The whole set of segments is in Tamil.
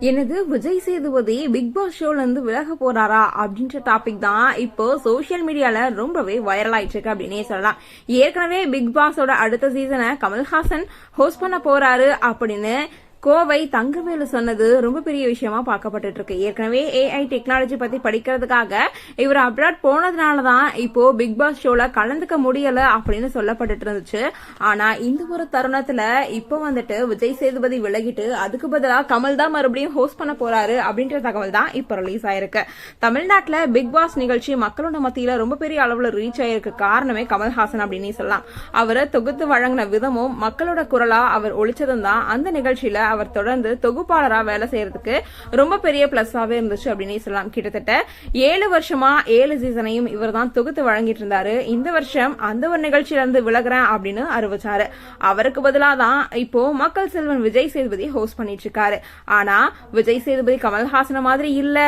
எனது விஜய் சேதுபதி பிக் பாஸ் ஷோல இருந்து விலக போறாரா? அப்படின்ற டாபிக் தான் இப்போ சோசியல் மீடியால ரொம்பவே வைரல் ஆயிட்டு இருக்கு அப்படின்னே சொல்லலாம். ஏற்கனவே பிக் பாஸோட அடுத்த சீசனை கமல்ஹாசன் ஹோஸ்ட் பண்ண போறாரு அப்படின்னு கோவை தங்கவேலு சொன்னது ரொம்ப பெரிய விஷயமா பார்க்கப்பட்டு இருக்கு ஏற்கனவே ஏஐ டெக்னாலஜி பத்தி படிக்கிறதுக்காக இவர் அப்ராட் போனதுனால தான் இப்போ பிக் பாஸ் ஷோல கலந்துக்க முடியல அப்படின்னு சொல்லப்பட்டு இருந்துச்சு ஆனா இந்த ஒரு தருணத்துல இப்போ வந்துட்டு விஜய் சேதுபதி விலகிட்டு அதுக்கு பதிலாக கமல் தான் மறுபடியும் ஹோஸ்ட் பண்ண போறாரு அப்படின்ற தகவல் தான் இப்போ ரிலீஸ் ஆயிருக்கு. தமிழ்நாட்டுல பிக் பாஸ் நிகழ்ச்சி மக்களோட மத்தியில ரொம்ப பெரிய அளவுல ரீச் ஆயிருக்கு. காரணமே கமல்ஹாசன் அப்படின்னு சொல்லலாம். அவரை தொகுத்து வழங்கின விதமும் மக்களோட குரலா அவர் ஒழிச்சதும் தான் அந்த நிகழ்ச்சியில அவர் தொடர்ந்து தொகுப்பாளராக வேலை செய்யறதுக்கு ரொம்ப பெரிய பிளஸ்ஸாகவே இருந்துச்சு அப்படின்னு சொல்லலாம். கிட்டத்தட்ட ஏழு வருஷமா ஏழு சீசனையும் இவர் தான் தொகுத்து வழங்கிட்டு இருந்தாரு. இந்த வருஷம் அந்த ஒரு நிகழ்ச்சியில இருந்து அப்படின்னு அறிவிச்சாரு. அவருக்கு பதிலாக தான் இப்போ மக்கள் செல்வன் விஜய் சேதுபதி ஹோஸ்ட் பண்ணிட்டு இருக்காரு. ஆனா விஜய் சேதுபதி கமல்ஹாசன மாதிரி இல்ல.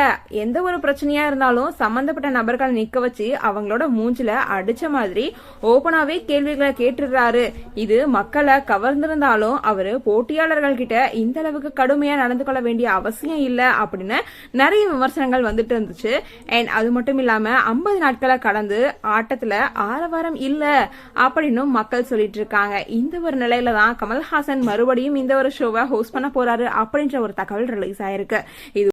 எந்த ஒரு பிரச்சனையா இருந்தாலும் சம்பந்தப்பட்ட நபர்களை நிக்க வச்சு அவங்களோட மூஞ்சில அடிச்ச மாதிரி ஓபனாவே கேள்விகளை கேட்டுறாரு இது மக்களை கவர்ந்திருந்தாலும் அவரு போட்டியாளர்கள் கிட்ட இந்த அளவுக்கு கடுமையா நடந்து கொள்ள வேண்டிய அவசியம் இல்ல அப்படின்னு நிறைய விமர்சனங்கள் வந்துட்டு இருந்துச்சு. அண்ட் அது மட்டும் இல்லாம ஐம்பது நாட்களை கடந்து ஆட்டத்துல ஆரவாரம் இல்ல அப்படின்னு மக்கள் சொல்லிட்டு இருக்காங்க. இந்த ஒரு நிலையில தான் கமல்ஹாசன் மறுபடியும் இந்த ஒரு ஷோவை ஹோஸ்ட் பண்ண போறாரு அப்படின்ற ஒரு தகவல் ரிலீஸ் ஆயிருக்கு. இது